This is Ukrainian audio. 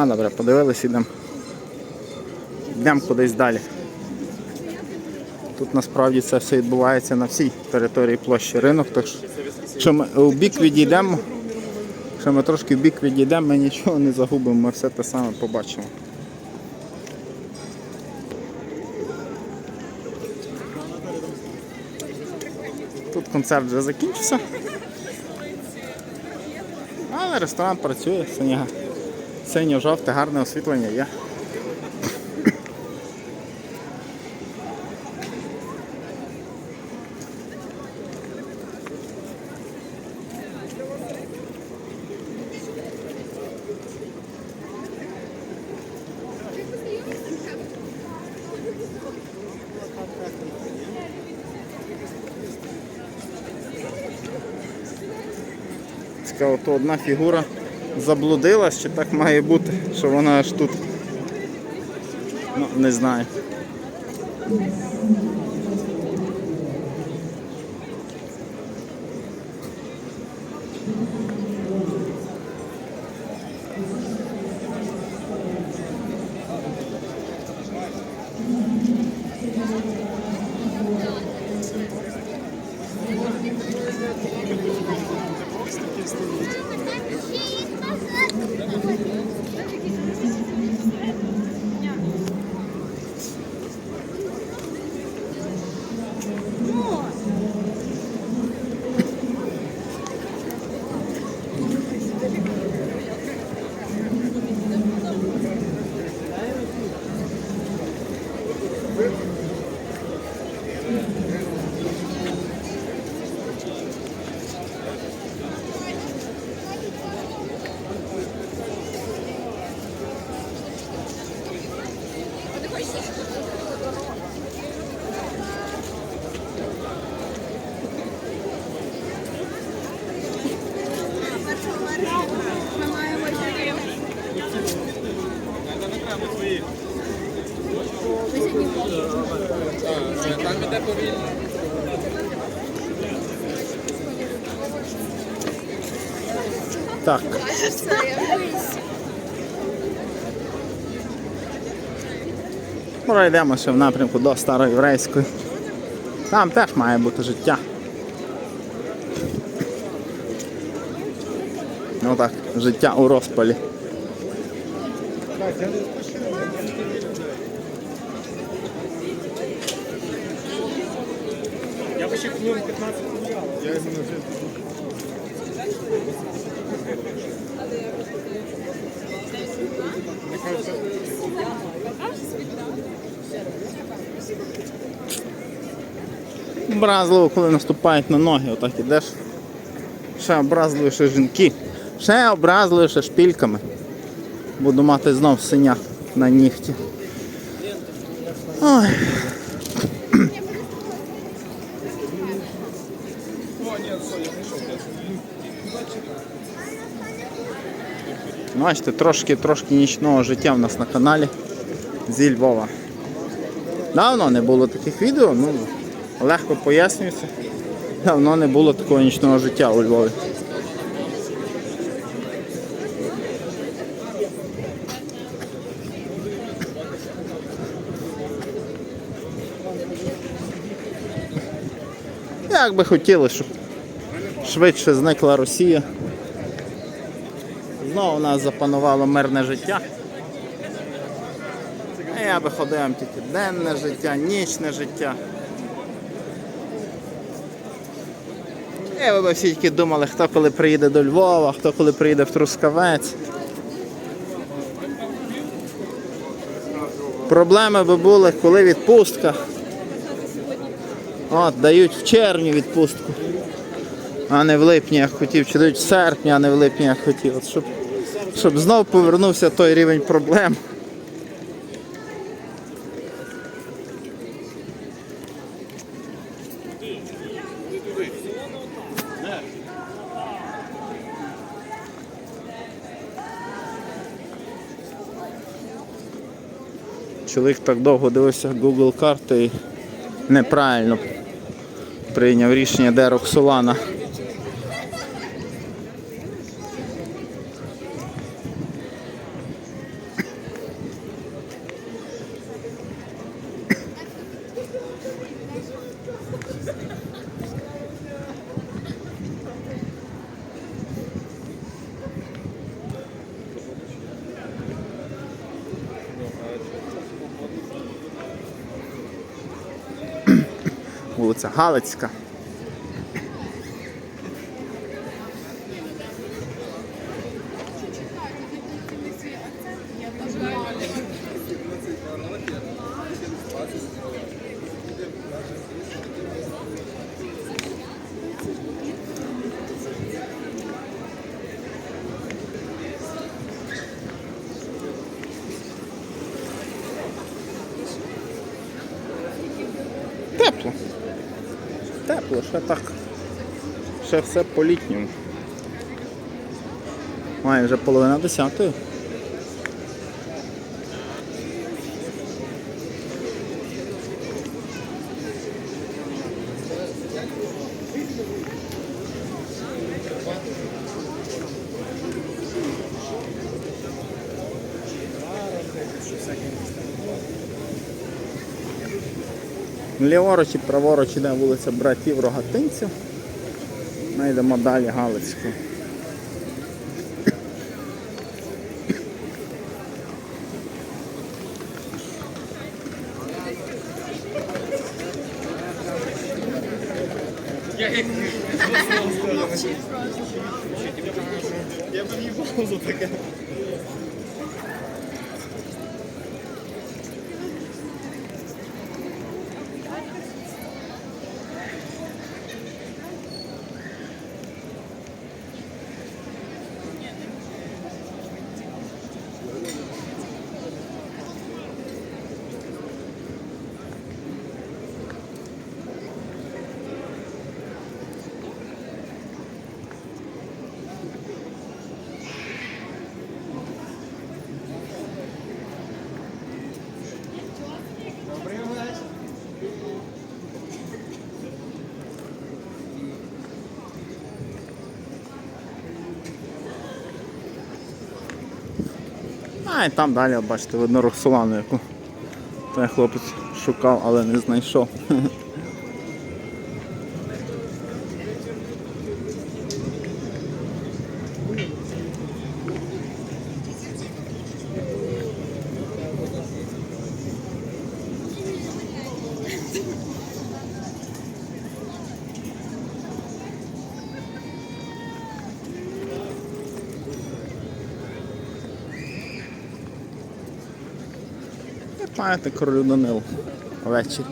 А, добре, подивились, ідемо. Йдемо кудись далі. Тут насправді це все відбувається на всій території площі ринок. Так що, ми у бік відійдемо, якщо ми трошки в бік відійдемо, ми нічого не загубимо, ми все те саме побачимо. Тут концерт вже закінчився. Але ресторан працює, синє, синьо-жовте, гарне освітлення є. Цікаво, то одна фігура заблудилась, чи так має бути, що вона аж тут. Ну, не знаю. Там іде повільно. Так. Пройдемо в напрямку до Староєврейської. Там теж має бути життя. Ну так, життя у розпалі. Я би ще хвилин 15 поміняв. Я йому не вже. Образливо, коли наступають на ноги, отак ідеш. Ще образливіше жінки. Ще образливіше шпільками. Буду мати знов синяк на нігті. Ой. Бачите, трошки, трошки нічного життя в нас на каналі зі Львова. Давно не було таких відео, ну легко пояснюється. Давно не було такого нічного життя у Львові. Як би хотілося, щоб швидше зникла Росія. Знову у нас запанувало мирне життя. А Я би ходив тільки денне життя, нічне життя. І ви б всі тільки думали, хто коли приїде до Львова, хто коли приїде в Трускавець. Проблеми би були, коли відпустка. От, дають в червні відпустку, а не в липні, як хотів, чи дають в серпні, а не в липні, як хотів. От щоб, щоб знов повернувся той рівень проблем. Чоловік так довго дивився Google карти і неправильно прийняв рішення, де Роксолана. Вулиця Галицька. Тепло. Тепло, ще так. Ще все по літньому. Має вже половина десятої. Ліворуч і праворуч іде вулиця братів Рогатинців. Ми йдемо далі Галицькою. Я б їй паузу таке. А і там далі, бачите, видно Роксолану, яку той хлопець шукав, але не знайшов. Маєте королю Данилу ввечері.